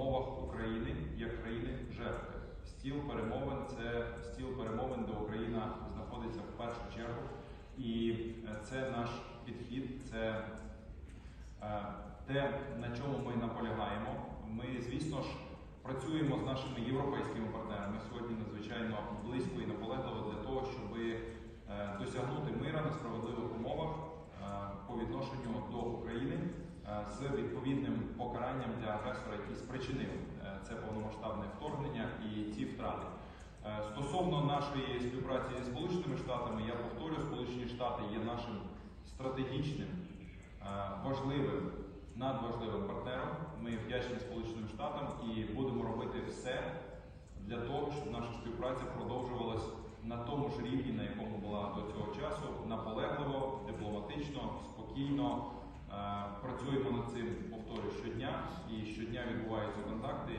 умовах України як країни жертви. Стіл перемовин це стіл перемовин, де Україна знаходиться в першу чергу. І е, це наш підхід, це е, те, на чому ми наполягаємо. Ми, звісно ж, працюємо з нашими європейськими партнерами сьогодні надзвичайно близько і наполегливо для того, щоб е, досягнути мира на справедливих умовах по відношенню до України з відповідним покаранням для агресора, який спричинив е, це повномасштабне вторгнення і ці втрати. Е, Стосовно нашої співпраці зі Сполученими Штатами, я повторю, Сполучені Штати є нашим стратегічним, е, важливим, надважливим партнером. Ми вдячні Сполученим Штатам і будемо робити все для того, щоб наша співпраця продовжувалась на тому ж рівні, на якому була до цього часу, наполегливо, дипломатично, спокійно. Працюємо над цим, повторюю, щодня, і щодня відбуваються контакти із е, адміністрацією